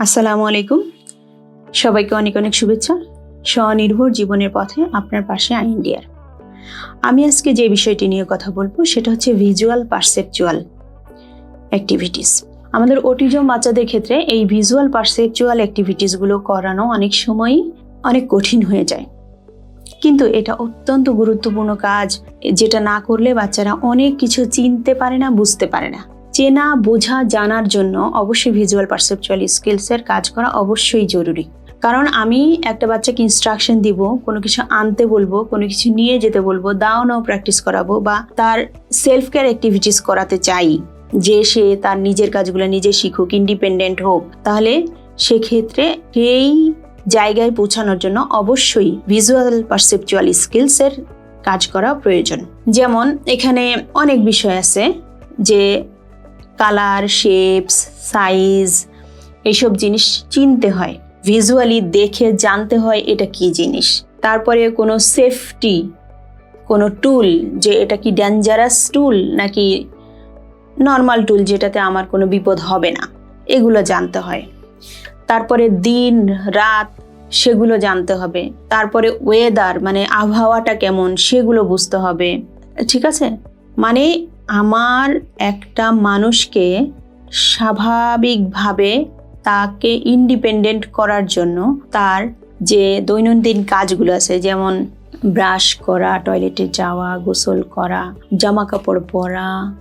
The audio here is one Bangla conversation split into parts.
আসসালামু আলাইকুম। সবাইকে অনেক অনেক শুভেচ্ছা। স্বনির্ভর জীবনের পথে আপনার পাশে আই ইন্ডিয়ার আমি আজকে যে বিষয়টি নিয়ে কথা বলব, সেটা হচ্ছে ভিজুয়াল পারসেপচুয়াল অ্যাক্টিভিটিস আমাদের অটিজম বাচ্চাদের ক্ষেত্রে এই ভিজুয়াল পারসেপচুয়াল অ্যাক্টিভিটিসগুলো করানো অনেক সময়ই অনেক কঠিন হয়ে যায়। কিন্তু এটা অত্যন্ত গুরুত্বপূর্ণ কাজ, যেটা না করলে বাচ্চারা অনেক কিছু চিনতে পারে না, বুঝতে পারে না। চেনা, বোঝা, জানার জন্য অবশ্যই ভিজুয়াল পারসেপচুয়াল স্কিলসের কাজ করা অবশ্যই জরুরি। কারণ আমি একটা বাচ্চাকে ইনস্ট্রাকশন দিব, কোনো কিছু আনতে বলব, কোনো কিছু নিয়ে যেতে বলব দাও নাও প্র্যাকটিস করাবো বা তার সেলফ কেয়ার অ্যাক্টিভিটিস করাতে চাই, যে সে তার নিজের কাজগুলো নিজে শিখুক ইন্ডিপেন্ডেন্ট হোক, তাহলে সেক্ষেত্রে সেই জায়গায় পৌঁছানোর জন্য অবশ্যই ভিজুয়াল পারসেপচুয়াল স্কিলসের কাজ করা প্রয়োজন। যেমন এখানে অনেক বিষয় আছে যে কালার শেপস সাইজ এইসব জিনিস চিনতে হয়। ভিজুয়ালি দেখে জানতে হয় এটা কি জিনিস। তারপরে কোনো সেফটি কোনো টুল যে এটা কি ডেঞ্জারাস টুল নাকি নর্মাল টুল যেটাতে আমার কোনো বিপদ হবে না, এগুলো জানতে হয়। তারপরে দিন, রাত, সেগুলো জানতে হবে। তারপরে ওয়েদার মানে আবহাওয়াটা কেমন সেগুলো বুঝতে হবে। ঠিক আছে? মানে আমার একটা মানুষকে স্বাভাবিকভাবে তাকে ইন্ডিপেন্ডেন্ট করার জন্য তার যে দৈনন্দিন কাজগুলো আছে, যেমন ব্রাশ করা টয়লেটে যাওয়া, গোসল করা জামা কাপড় পরা,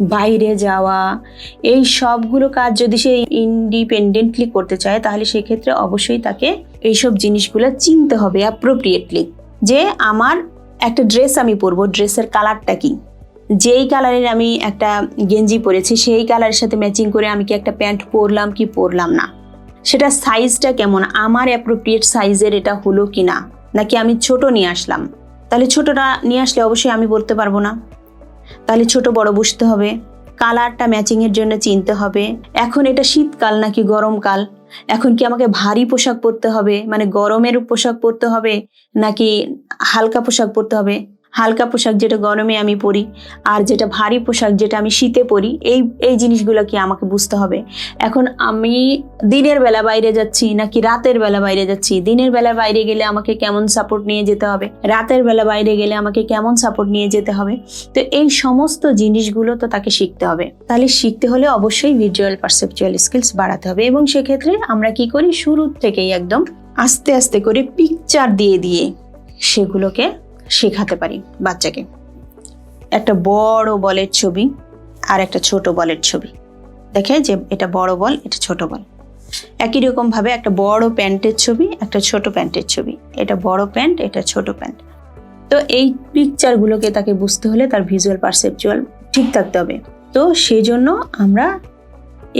বাইরে যাওয়া, এই সবগুলো কাজ যদি সে ইন্ডিপেন্ডেন্টলি করতে চায়, তাহলে সেক্ষেত্রে অবশ্যই তাকে এইসব জিনিসগুলো চিনতে হবে অ্যাপ্রোপ্রিয়েটলি যে আমার একটা ড্রেস আমি পরবো ড্রেসের কালারটা কি? যেই কালারের আমি একটা গেঞ্জি পরেছি, সেই কালারের সাথে ম্যাচিং করে আমি কি একটা প্যান্ট পরলাম কি পরলাম না? সেটা সাইজটা কেমন? আমার অ্যাপ্রোপ্রিয়েট সাইজের এটা হলো কি না? নাকি আমি ছোট নিয়ে আসলাম? তাহলে ছোটটা নিয়ে আসলে অবশ্যই আমি বলতে পারব না। তাহলে ছোট বড় বুঝতে হবে। কালারটা ম্যাচিংয়ের জন্য চিনতে হবে। এখন এটা শীতকাল নাকি গরমকাল? এখন কি আমাকে ভারী পোশাক পরতে হবে? মানে গরমের পোশাক পরতে হবে? নাকি হালকা পোশাক পরতে হবে? হালকা পোশাক যেটা গরমে আমি পরি আর যেটা ভারী পোশাক যেটা আমি শীতে পরি, এই এই জিনিসগুলো কি আমাকে বুঝতে হবে? এখন আমি দিনের বেলা বাইরে যাচ্ছি নাকি রাতের বেলা বাইরে যাচ্ছি? দিনের বেলা বাইরে গেলে আমাকে কেমন সাপোর্ট নিয়ে যেতে হবে? রাতের বেলা বাইরে গেলে আমাকে কেমন সাপোর্ট নিয়ে যেতে হবে? তো এই সমস্ত জিনিসগুলো তো তাকে শিখতে হবে। তাহলে শিখতে হলে অবশ্যই ভিজুয়াল পারসেপচুয়াল স্কিলস বাড়াতে হবে এবং সেক্ষেত্রে আমরা কি করি? শুরু থেকেই একদম আস্তে আস্তে করে পিকচার দিয়ে দিয়ে সেগুলোকে শেখাতে পারি বাচ্চাকে। একটা বড় বলের ছবি আর একটা ছোট বলের ছবি। দেখে যে এটা বড় বল, এটা ছোট বল। একই রকম ভাবে একটা বড় প্যান্টের ছবি, একটা ছোট প্যান্টের ছবি। এটা বড় প্যান্ট, এটা ছোট প্যান্ট। তো এই পিকচারগুলোকে তাকে বুঝতে হলে তার ভিজুয়াল পারসেপচুয়াল ঠিক থাকতে হবে। তো সেই জন্য আমরা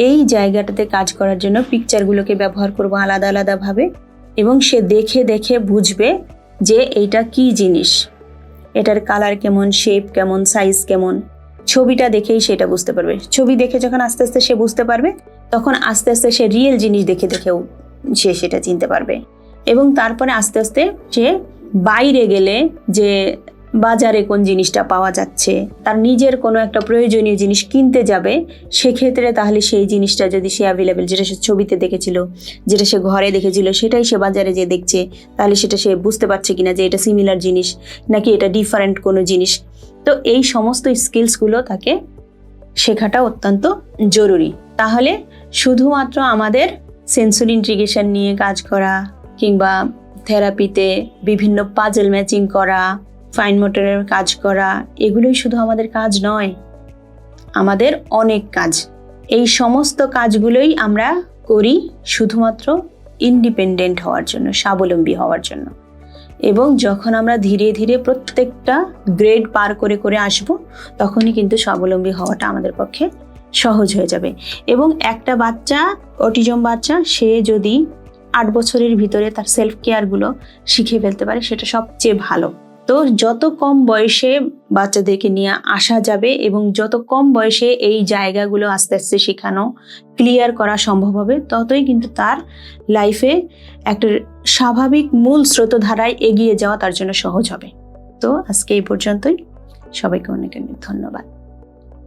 এই জায়গাটাতে কাজ করার জন্য পিকচারগুলোকে ব্যবহার করব আলাদা আলাদাভাবে এবং সে দেখে দেখে বুঝবে যে এইটা কি জিনিস? এটার কালার কেমন শেপ কেমন সাইজ কেমন? ছবিটা দেখেই সেটা বুঝতে পারবে। ছবি দেখে যখন আস্তে আস্তে সে বুঝতে পারবে, তখন আস্তে আস্তে সে রিয়েল জিনিস দেখে দেখেও সে সেটা চিনতে পারবে। এবং তারপরে আস্তে আস্তে সে বাইরে গেলে যে বাজারে কোন জিনিসটা পাওয়া যাচ্ছে, তার নিজের কোনো একটা প্রয়োজনীয় জিনিস কিনতে যাবে, সেক্ষেত্রে তাহলে সেই জিনিসটা যদি সে অ্যাভেলেবেল যেটা সে ছবিতে দেখেছিল, যেটা সে ঘরে দেখেছিল, সেটাই সে বাজারে যে দেখছে, তাহলে সেটা সে বুঝতে পারছে কিনা যে এটা সিমিলার জিনিস, নাকি এটা ডিফারেন্ট কোনো জিনিস। তো এই সমস্ত স্কিলসগুলো তাকে শেখাটা অত্যন্ত জরুরি। তাহলে শুধুমাত্র আমাদের সেন্সরি ইন্ট্রিগেশন নিয়ে কাজ করা, কিংবা থেরাপিতে বিভিন্ন পাজল ম্যাচিং করা ফাইন মোটরের কাজ করা, এগুলোই শুধু আমাদের কাজ নয়, আমাদের অনেক কাজ। এই সমস্ত কাজগুলোই আমরা করি শুধুমাত্র ইন্ডিপেন্ডেন্ট হওয়ার জন্য, স্বাবলম্বী হওয়ার জন্য। এবং যখন আমরা ধীরে ধীরে প্রত্যেকটা গ্রেড পার করে করে আসব, তখনই কিন্তু স্বাবলম্বী হওয়াটা আমাদের পক্ষে সহজ হয়ে যাবে। এবং একটা বাচ্চা, অটিজম বাচ্চা, সে যদি আট বছরের ভিতরে তার সেলফ কেয়ারগুলো শিখে ফেলতে পারে, সেটা সবচেয়ে ভালো। তো যত কম বয়সে বাচ্চাদেরকে নিয়ে আসা যাবে এবং যত কম বয়সে এই জায়গাগুলো আস্তে আস্তে শেখানো ক্লিয়ার করা সম্ভব হবে, ততই কিন্তু তার লাইফে একটা স্বাভাবিক মূল স্রোতধারায় এগিয়ে যাওয়া তার জন্য সহজ হবে। তো আজকে এই পর্যন্তই। সবাইকে অনেক অনেক ধন্যবাদ।